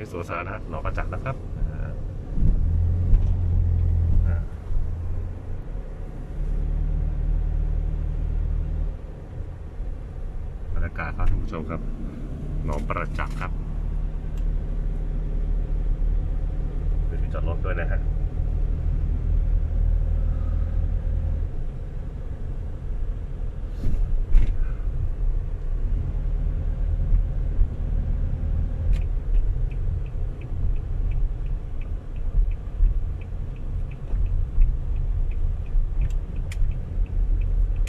นี้สวนสาธารณะหนองกระจักนะครับอาอ่าบรรยากาศครับท่านผู้ชมครับ หนองประจักษ์ครับมีที่จอดรถด้วยนะฮะ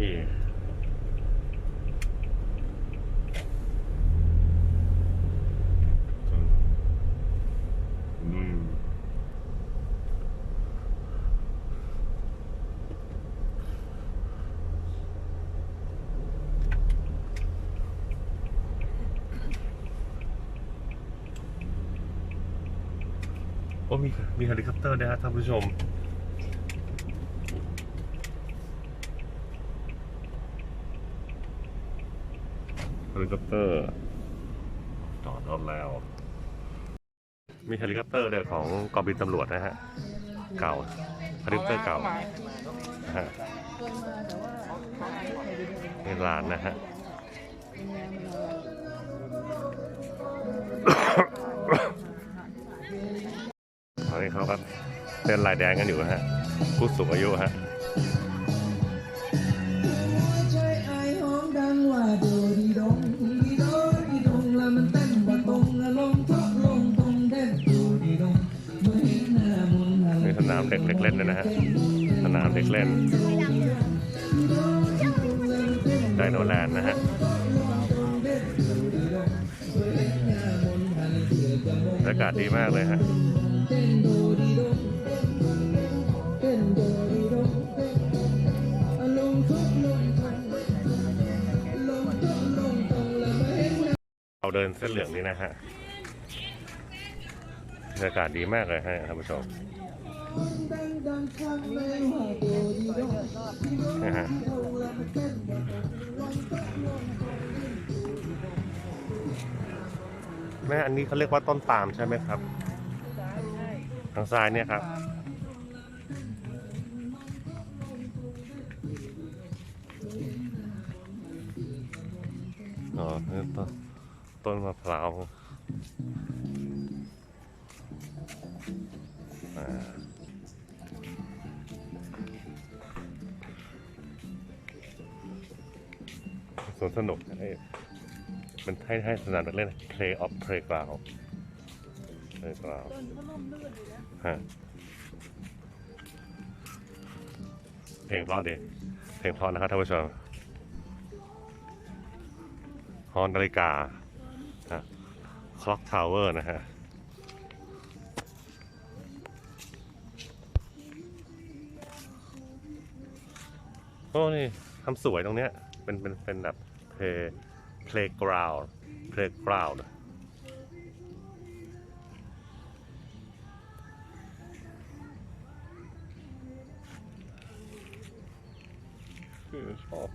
นี่อืม โอ้มีมีเฮลิคอปเตอร์ด้วยฮะท่านผู้ชม เฮลิคอปเตอร์จอดรถแล้ว มีเฮลิคอปเตอร์เลยของกองบินตำรวจนะฮะ เก่าเฮลิคอปเตอร์เก่านะฮะนี่ลานนะฮะาวคเต้นลายแดงกันอยู่ฮะผู้สูงอายุฮะมีสนามเด็กเล่นเลยนะฮะสนามเด็กเล่นไดโนแลนด์นะฮะอากาศดีมากเลยฮะ เราเดินเส้นเหลืองนี่นะฮะบรรยากาศดีมากเลยฮะท่านผู้ชมนะฮะแม่อันนี้เขาเรียกว่าต้นปาล์มใช่ไหมครับ ทางซ้ายเนี่ยครับ อ๋อนี่ต้นต้นมะพร้าวอ่าสวนสนุกไอ้มันให้ให้สนามเด็กเล่น play of playground playground ฮะเพลงเพราะดีเพลงเพราะนะครับท่านผู้ชมฮอนนาฬิกาฮะ clock tower นะฮะโอ้นี่ทำสวยตรงเนี้ยเป็นเป็นเป็นแบบ play playground playground คือ ชอบ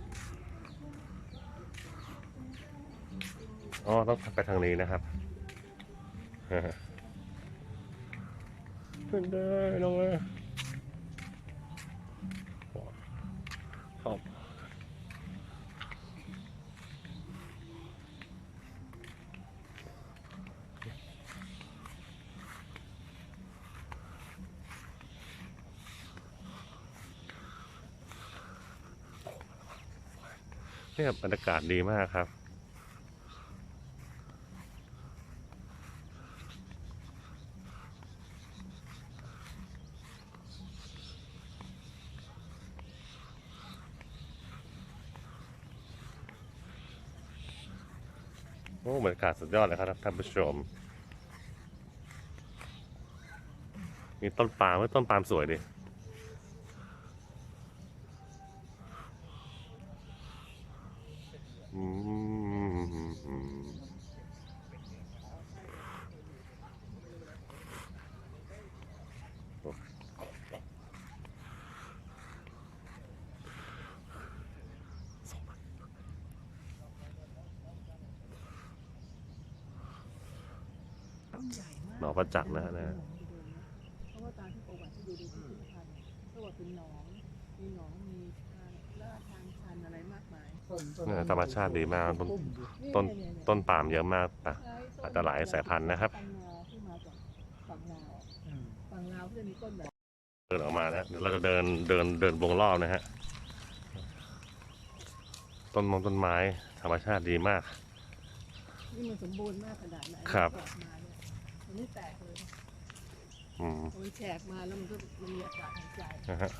อ๋อต้องไปทางนี้นะครับฮะขึ้นได้ลงเลย เนี่ยบรรยากาศดีมากครับ โอ้บรรยากาศสุดยอดเลยครับท่านผู้ชม มีต้นปาล์มต้นปาล์มสวยดิ อืม ใหญ่มากหนองประจักษ์นะฮะนะเพราะว่าตามที่ประวัติที่ดูดูที่พิพิธภัณฑ์ก็ว่าเป็นหนอง มีหนองมีทางลาดทางชันอะไรมากมายเนี่ยธรรมชาติดีมากต้นนี่ต้นเนี่ยเนี่ยต้นปาล์มเยอะมากปะใช่อาจจะหลายสายพันธุ์นะครับปังงาที่มาจากฝั่งลาวฝั่งลาวก็จะมีต้นแบบ เดินออกมานะเดี๋ยวเราจะเดินเดินเดินวงรอบนะฮะ ต้นมงต้นไม้ธรรมชาติดีมาก นี่มันสมบูรณ์มากขนาดไหนครับแตกมา เนี่ยมันไม่แตกเลยอืมพอมันแฉกมาแล้วมันก็มันมีอากาศหายใจนะฮะ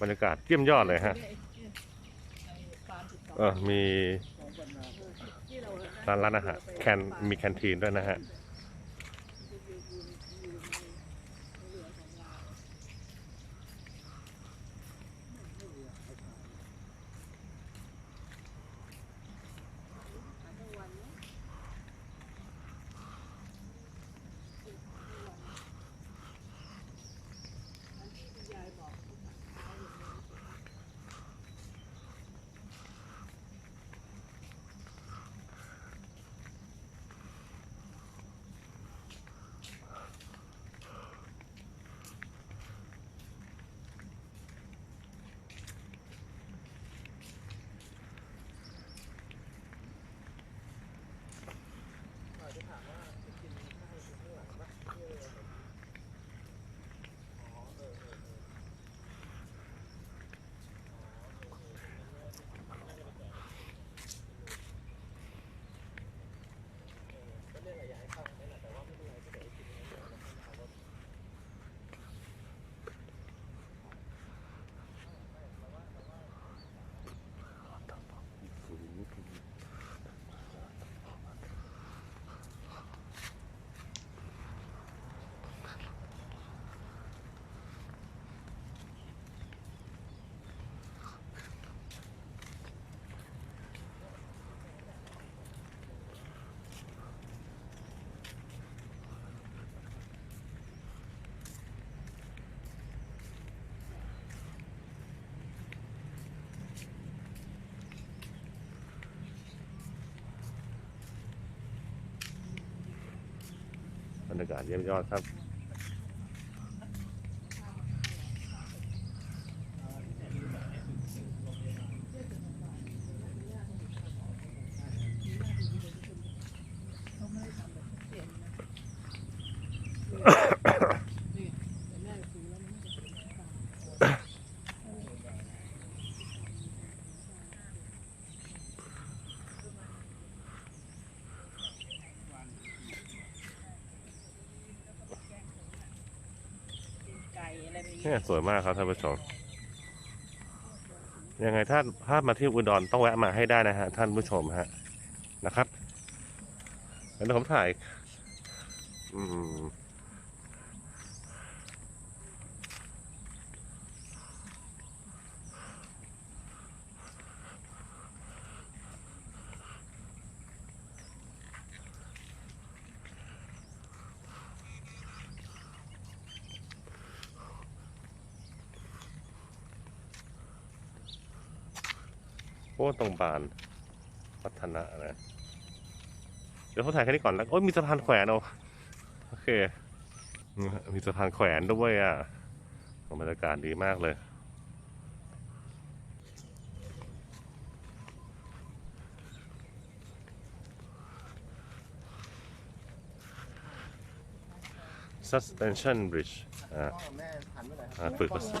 บรรยากาศเยี่ยมยอดเลยฮะนี่ไอ้ไอ้ฟาร์มติดต่อเออมีที่เรา ร้านร้านอาหารแคนมีแคนทีนด้วยนะฮะ รรยากาศเยี่ยมยอดครับ เขาไม่ได้ทำแบบเปลี่ยนนะนี่แต่แม่ซื้อแล้วมันไม่ได้เป็นแบบนั้น ไก่อะไรแบบนี้ เนี่ยสวยมากครับท่านผู้ชมยังไงถ้าภาพมาที่อุดรต้องแวะมาให้ได้นะฮะท่านผู้ชมฮะนะครับเดี๋ยวผมถ่าย อืม โอ้ตรงบานพัฒนานะเดี๋ยวเขาถ่ายแค่นี้ก่อนแล้วโอ้ยมีสะพานแขวนเอาโอเคอืมมีสะพานแขวนด้วยอะบรรยากาศดีมากเลย suspension bridge อ่าแม่หันไปไหนอ่าฝึกภาษา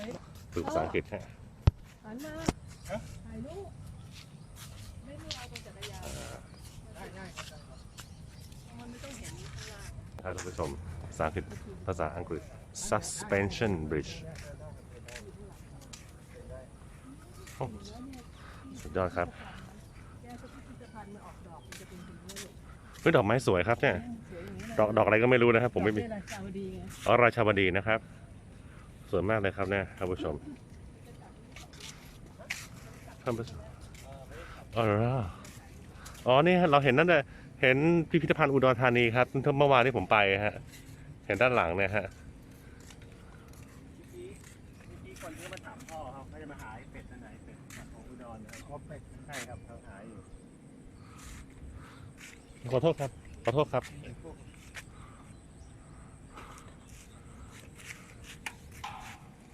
ฝึกภาษาอังกฤษฮะหันมาถ่ายรูปไม่ได้เอาตรงจักรยาน ได้ได้ ครับท่านผู้ชมภาษาอังกฤษภาษาอังกฤษ suspension bridge สุดยอดครับดอกมันจะเฮ้ยดอกไม้สวยครับเนี่ย ดอกดอกอะไรก็ไม่รู้นะครับ ผมไม่มีอ๋อราชาบดีนะครับ สวยมากเลยครับเนี่ยท่านผู้ชมท่านผู้ชมอ๋อ อ๋อนี่เราเห็นนั่นเลยเห็นพิพิธภัณฑ์อุดรธานีครับเมื่อวานที่ผมไปฮะ เห็นด้านหลังเนี่ยฮะที่คนที่มาถามพ่อเขาเขาจะมาหาไเป็ดนั่ไหนเป็ดของอุดรนะเขาเป็ดใช่ครับเขาหาอยู่ขอโทษครับ ขอโทษครับ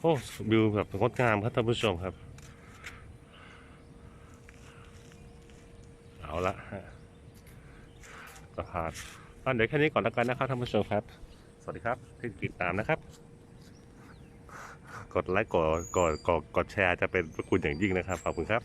โอ้วิวแบบงดงามครับท่านผู้ชมครับ ละสะพานอะเดี๋ยวแค่นี้ก่อนแล้วกันนะครับท่านผู้ชมครับ สวัสดีครับที่ติดตามนะครับ กดไลค์กดกดกดกดแชร์จะเป็นประคุณอย่างยิ่งนะครับขอบคุณครับ